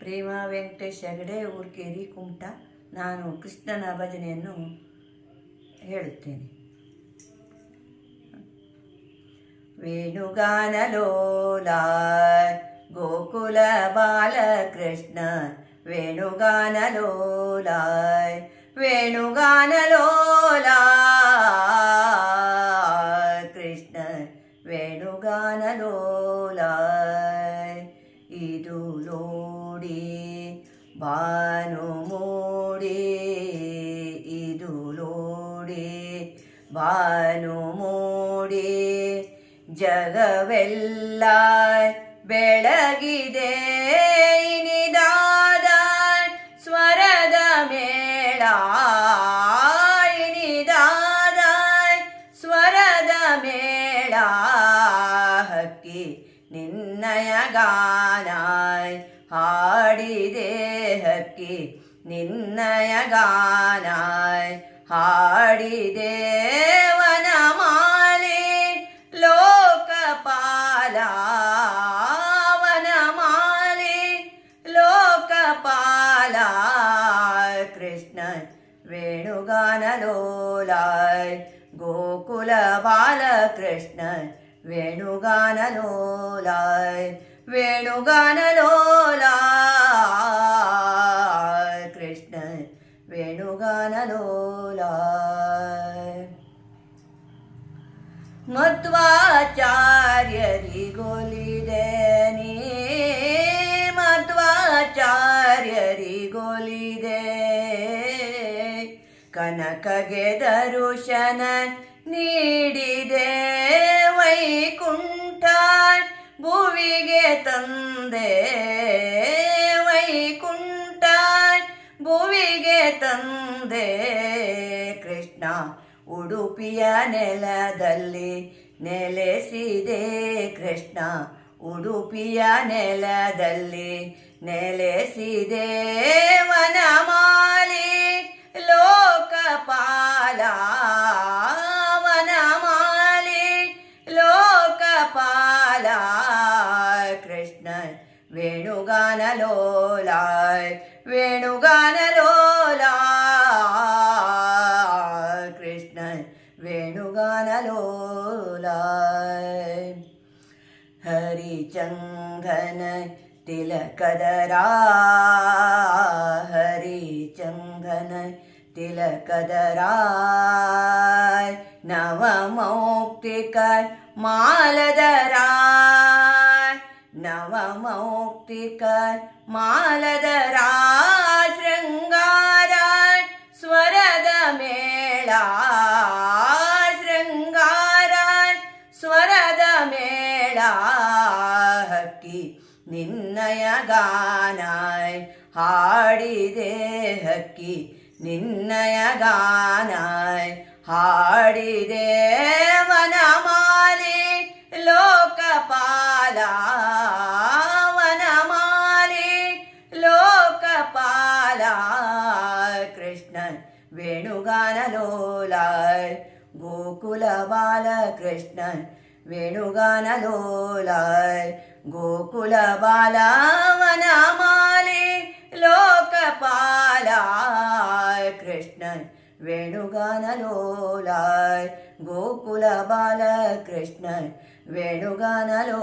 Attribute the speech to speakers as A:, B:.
A: ಪ್ರೇಮ ವೆಂಕಟೇಶ್ ಹೆಗಡೆ ಊರ್ಕೇರಿ ಕುಮಟ ನಾನು ಕೃಷ್ಣನ ಭಜನೆಯನ್ನು ಹೇಳುತ್ತೇನೆ ವೇಣುಗಾನಲೋಲ ಗೋಕುಲ ಬಾಲಕೃಷ್ಣ ವೇಣುಗಾನಲೋಲ ವೇಣುಗಾನಲೋಲ ಕೃಷ್ಣ ವೇಣುಗಾನಲೋಲ ಇದು ಲೋಡಿ ಬಾನು ಮೂಡಿ ಇದು ಲೋಡಿ ಬಾನು ಮೂಡಿ ಜಗವೆಲ್ಲ ಬೆಳಗಿದೆ ಇನಿದಾದ ಸ್ವರದ ಮೇಳ ಇನಿದಾದ ಸ್ವರದ ಮೇಳ ಹಕ್ಕಿ നിന്നയഗാനായി ഹാടി ദേഹക്കി നിന്നയഗാനായി ഹാടി ദേവനമാലി ലോകപാല വനമാലി ലോകപാല കൃഷ്ണൻ വേണുഗാനലോലായി ഗോകുല ബാലകൃഷ്ണൻ വേണുഗാനലോലായ് വേണുഗാനലോലായ് കൃഷ്ണൻ വേണുഗാനലോലായ് മത്വാചാര്യരി ದರುಶನ ನೀಡಿದೆ ವೈಕುಂಠ ಭುವಿಗೆ ತಂದೆ. ವೈಕುಂಠ ಭುವಿಗೆ ತಂದೆ. ಕೃಷ್ಣ ಉಡುಪಿಯ ನೆಲದಲ್ಲಿ ನೆಲೆಸಿದೆ. ಕೃಷ್ಣ ಉಡುಪಿಯ ನೆಲದಲ್ಲಿ ನೆಲೆಸಿದೆ. ವನಮಾಲಿ ಲೋಕಪಾಲ കൃഷ്ണൻ വേണുഗാനലോലായ് വേണുഗാനലോലായ് കൃഷ്ണൻ വേണുഗാനലോലായ് ഹരിചന്ദന തിലകദരാ ഹരിചന്ദന തിലകദരായ് നവമൗക്തികായ് മാലതരായ് ಶೃಂಗಾರ ಸ್ವರದ ಮೇಳ ಶೃಂಗಾರ ಸ್ವರದ ಮೇಳ ಹಕ್ಕಿ ನಿನ್ನಯ ಗಾನಾಯ್ ಹಾಡಿದೆ ಹಕ್ಕಿ ನಿನ್ನಯ ಗಾನಾಯ್ ಹಾಡಿದೆ ವನಮಾಲಿ ലോകപാലാവനമാലേ ലോകപാല കൃഷ്ണൻ വേണുഗാനലോലായ് ഗോകുല ബാലകൃഷ്ണൻ വേണുഗാനലോലായ് ഗോകുല ബാലാ വേണുഗാനലോലായ് ഗോകുല ബാലകൃഷ്ണൻ വേണുഗാനലോലായ്